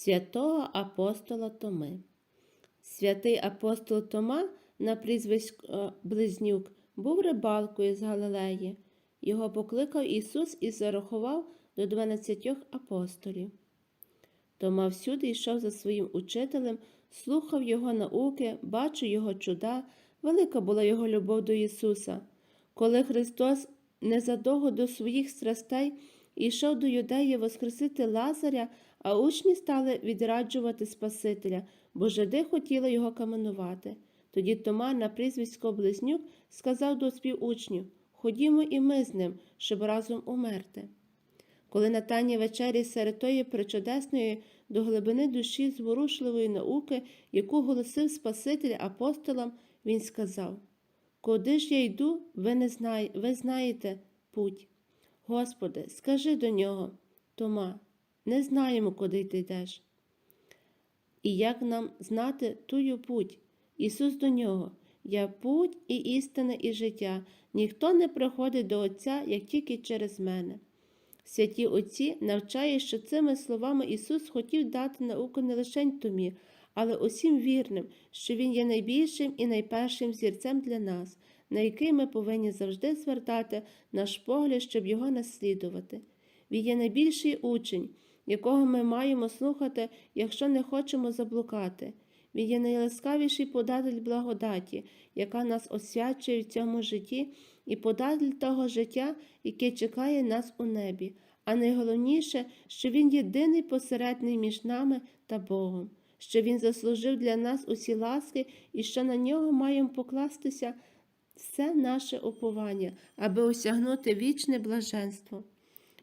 святого апостола Томи. Святий апостол Тома на прізвисько Близнюк був рибалкою з Галилеї. Його покликав Ісус і зарахував до дванадцятьох апостолів. Тома всюди йшов за своїм учителем, слухав його науки, бачив його чуда, велика була його любов до Ісуса. Коли Христос незадовго до своїх страстей йшов до юдеї воскресити Лазаря, а учні стали відраджувати Спасителя, бо жиди хотіли його каменувати. Тоді Тома на прізвисько Близнюк сказав до співучнів Ходімо і ми з ним, щоб разом умерти. Коли на тайній вечері серед тої причудесної до глибини душі зворушливої науки, яку голосив Спаситель апостолам, він сказав Куди ж я йду, ви не знає, ви знаєте путь. Господи, скажи до нього, Тома, не знаємо, куди ти йдеш. І як нам знати тую путь? Ісус до нього. Я путь і істина, і життя. Ніхто не приходить до Отця, як тільки через мене. Святі Отці навчає, що цими словами Ісус хотів дати науку не лише Томі, але усім вірним, що Він є найбільшим і найпершим зірцем для нас, на який ми повинні завжди звертати наш погляд, щоб його наслідувати. Він є найбільший учень, якого ми маємо слухати, якщо не хочемо заблукати. Він є найласкавіший податель благодаті, яка нас освячує в цьому житті, і податель того життя, яке чекає нас у небі. А найголовніше, що Він єдиний посередний між нами та Богом, що Він заслужив для нас усі ласки і що на нього маємо покластися все наше уповання, аби осягнути вічне блаженство.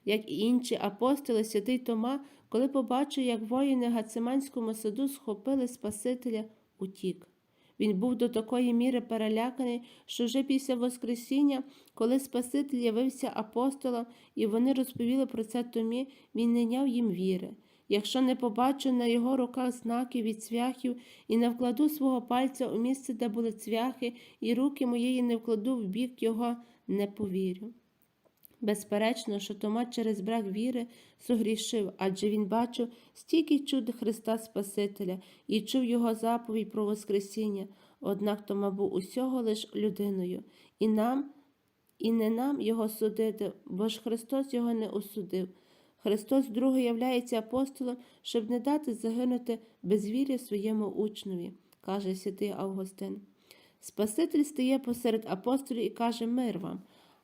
Як і інші апостоли, святий Тома, коли побачив, як воїни Гациманському саду схопили Спасителя, утік. Він був до такої міри переляканий, що вже після Воскресіння, коли Спаситель явився апостолам, і вони розповіли про це Томі, він не няв їм віри. Якщо не побачу на його руках знаків від цвяхів і не вкладу свого пальця у місце, де були цвяхи, і руки моєї не вкладу в бік його, не повірю. Безперечно, що Тома через брак віри согрішив, адже він бачив стільки чуд Христа Спасителя і чув його заповідь про Воскресіння, однак Тома був усього лиш людиною, і нам, і не нам його судити, бо ж Христос його не осудив. Христос друге являється апостолом, щоб не дати загинути безвір'я своєму учневі, каже святий Августин. Спаситель стає посеред апостолів і каже мир вам,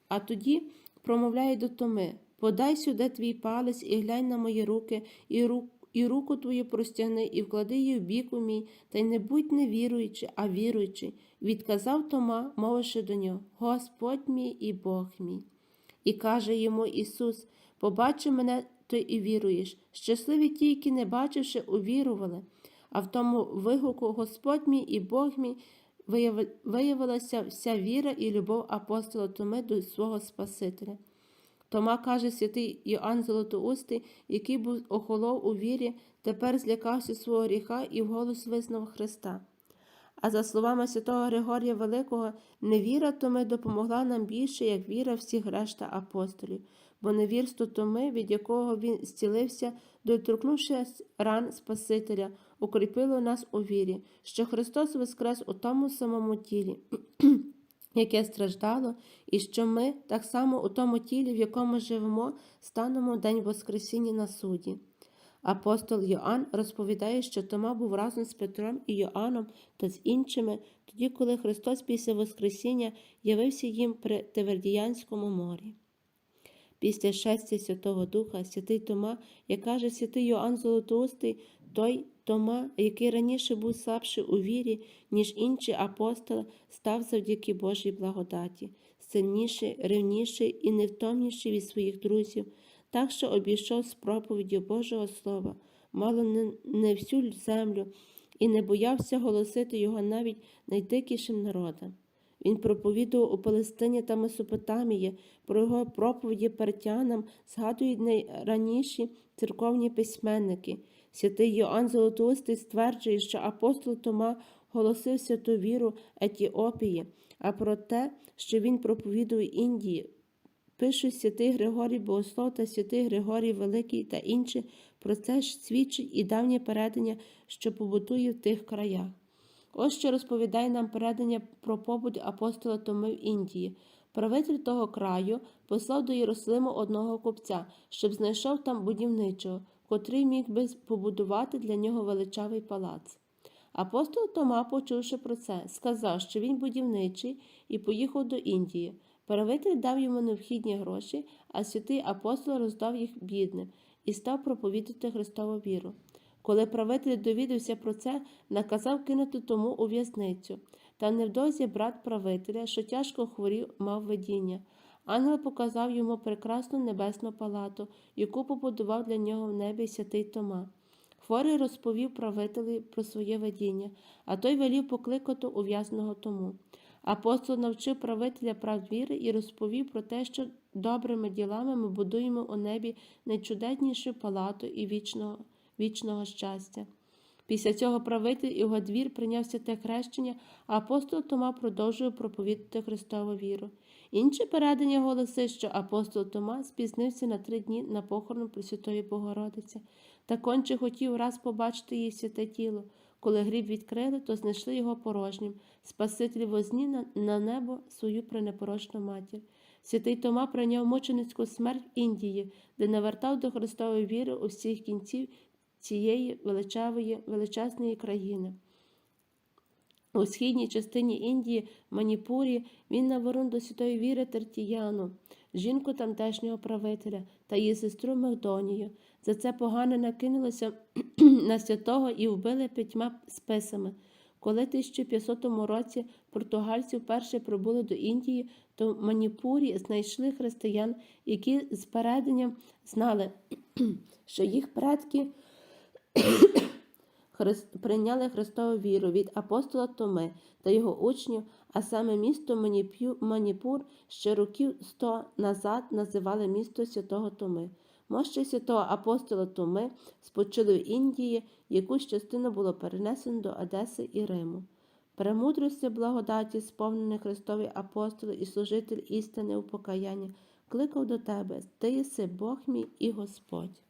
а тоді промовляє до Томи Подай сюди твій палець і глянь на мої руки, і руку. І руку твою простягни, і вклади її в бік у мій, та й не будь не віруючи, а віруючи, відказав Тома, мовивши до нього Господь мій і Бог мій. І каже йому Ісус Побачи мене, то і віруєш. Щасливі ті, які, не бачивши, увірували. А в тому вигуку Господь мій і Бог мій виявилася вся віра і любов апостола Томи до свого Спасителя. Тома каже святий Йоанн Золотоустий, який був охолов у вірі, тепер злякався свого гріха і вголос визнав Христа. А за словами святого Григорія Великого, невіра Томи допомогла нам більше, як віра всіх решта апостолів, бо невірство Томи, від якого він зцілився, доторкнувшись ран Спасителя, укріпило нас у вірі, що Христос воскрес у тому самому тілі, яке страждало, і що ми, так само у тому тілі, в якому живемо, станемо день Воскресіння на суді. Апостол Йоанн розповідає, що Тома був разом з Петром і Йоанном та з іншими, тоді, коли Христос після Воскресіння явився їм при Тевердіянському морі. Після шестя Святого Духа, святий Тома, як каже святий Йоанн Золотоустий, той Тома, який раніше був слабший у вірі, ніж інші апостоли, став завдяки Божій благодаті, сильніший, ревніший і невтомніший від своїх друзів, так що обійшов з проповіддю Божого Слова, мало не, всю землю, і не боявся голосити його навіть найдикішим народам. Він проповідував у Палестині та Месопотамії, про його проповіді перетянам згадують найраніші церковні письменники. Святий Йоанн Золотоустий стверджує, що апостол Тома голосив святу віру Етіопії, а про те, що він проповідує Індії. Пишуть святий Григорій Богослов та святий Григорій Великий та інші Про це ж свідчить і давнє передання, що побутує в тих краях. Ось що розповідає нам передання про побут апостола Томи в Індії. Правитель того краю послав до Єрусалиму одного купця, щоб знайшов там будівничого, котрий міг би побудувати для нього величавий палац. Апостол Тома, почувши про це, сказав, що він будівничий, і поїхав до Індії. Правитель дав йому необхідні гроші, а святий апостол роздав їх бідним і став проповідати Христову віру. Коли правитель довідався про це, наказав кинути тому у в'язницю. Та невдовзі брат правителя, що тяжко хворів, мав видіння. Ангел показав йому прекрасну небесну палату, яку побудував для нього в небі святий Тома. Хворий розповів правителю про своє видіння, а той велів покликати ув'язного тому. Апостол навчив правителя прав віри і розповів про те, що добрими ділами ми будуємо у небі найчудеснішу палату і вічного, вічного щастя. Після цього правитель і його двір прийнявся те хрещення, а апостол Тома продовжує проповідати Христову віру. Інше передання голосить, що апостол Тома спізнився на три дні на похорон Пресвятої Богородиці, та конче хотів раз побачити її святе тіло. Коли гріб відкрили, то знайшли його порожнім. Спаситель возні на, небо свою пренепорочну матір. Святий Тома прийняв мученицьку смерть в Індії, де навертав до Христової віри у всіх кінців цієї величавої, величезної країни. У східній частині Індії, Маніпурі, він навернув до святої віри Тертіяну, жінку тамтешнього правителя та її сестру Мегдонію. За це погано накинулося на святого і вбили п'ятьма списами. Коли в 1500 році португальці вперше прибули до Індії, то в Маніпурі знайшли християн, які з переданням знали, що їх предки. прийняли Христову віру від апостола Томи та його учнів, а саме місто. Маніпур ще років сто назад називали місто Святого Томи. Мощі святого апостола Томи спочили в Індії, якусь частину було перенесено до Одеси і Риму. Премудрості благодаті, сповнений Христовий апостол і служитель істини у покаянні, кликав до тебе, ти єси Бог мій і Господь.